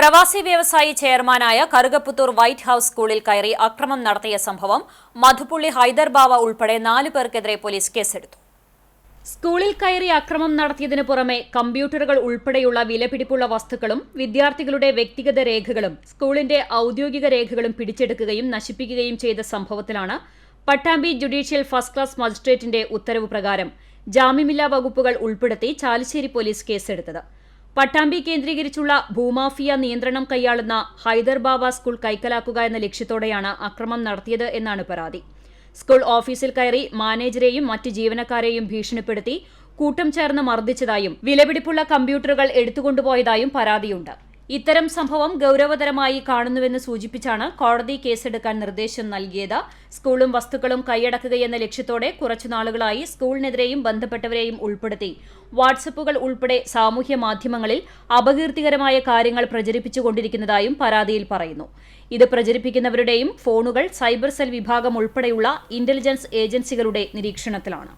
പ്രവാസി വ്യവസായി ചെയർമാനായ കറുകപ്പുത്തൂർ വൈറ്റ് ഹൌസ് സ്കൂളിൽ കയറി അക്രമം നടത്തിയ സംഭവം മധുപുള്ളി ഹൈദർബാവ ഉൾപ്പെടെ നാലു പേർക്കെതിരെ പോലീസ് കേസെടുത്തു. സ്കൂളിൽ കയറി അക്രമം നടത്തിയതിനു പുറമെ കമ്പ്യൂട്ടറുകൾ ഉൾപ്പെടെയുള്ള വിലപിടിപ്പുള്ള വസ്തുക്കളും വിദ്യാർത്ഥികളുടെ വ്യക്തിഗത രേഖകളും സ്കൂളിന്റെ ഔദ്യോഗിക രേഖകളും പിടിച്ചെടുക്കുകയും നശിപ്പിക്കുകയും ചെയ്ത സംഭവത്തിലാണ് പട്ടാമ്പി ജുഡീഷ്യൽ ഫസ്റ്റ് ക്ലാസ് മജിസ്ട്രേറ്റിന്റെ ഉത്തരവ് പ്രകാരം ജാമ്യമില്ലാ വകുപ്പുകൾ ഉൾപ്പെടുത്തി ചാലിശ്ശേരി പോലീസ് കേസെടുത്തത്. പട്ടാമ്പി കേന്ദ്രീകരിച്ചുള്ള ഭൂമാഫിയ നിയന്ത്രണം കൈയാളുന്ന ഹൈദർ ബാബ സ്കൂൾ കൈക്കലാക്കുക എന്ന ലക്ഷ്യത്തോടെയാണ് അക്രമം നടത്തിയത് എന്നാണ് പരാതി. സ്കൂൾ ഓഫീസിൽ കയറി മാനേജരെയും മറ്റ് ജീവനക്കാരെയും ഭീഷണിപ്പെടുത്തി കൂട്ടം ചേർന്ന് മർദ്ദിച്ചതായും വിലപിടിപ്പുള്ള കമ്പ്യൂട്ടറുകൾ എടുത്തുകൊണ്ടുപോയതായും പരാതിയുണ്ട്. ഇത്തരം സംഭവം ഗൌരവതരമായി കാണുന്നുവെന്ന് സൂചിപ്പിച്ചാണ് കോടതി കേസെടുക്കാൻ നിർദ്ദേശം നൽകിയത്. സ്കൂളും വസ്തുക്കളും കൈയടക്കുകയെന്ന ലക്ഷ്യത്തോടെ കുറച്ചുനാളുകളായി സ്കൂളിനെതിരെയും ബന്ധപ്പെട്ടവരെയും ഉൾപ്പെടുത്തി. വാട്സപ്പുകൾ ഉൾപ്പെടെ സാമൂഹ്യ മാധ്യമങ്ങളിൽ അപകീർത്തികരമായ കാര്യങ്ങൾ പ്രചരിപ്പിച്ചുകൊണ്ടിരിക്കുന്നതായും പരാതിയിൽ പറയുന്നു. ഇത് പ്രചരിപ്പിക്കുന്നവരുടെയും ഫോണുകൾ സൈബർ സെൽ വിഭാഗം ഉൾപ്പെടെയുള്ള ഇന്റലിജൻസ് ഏജൻസികളുടെ നിരീക്ഷണത്തിലാണ്.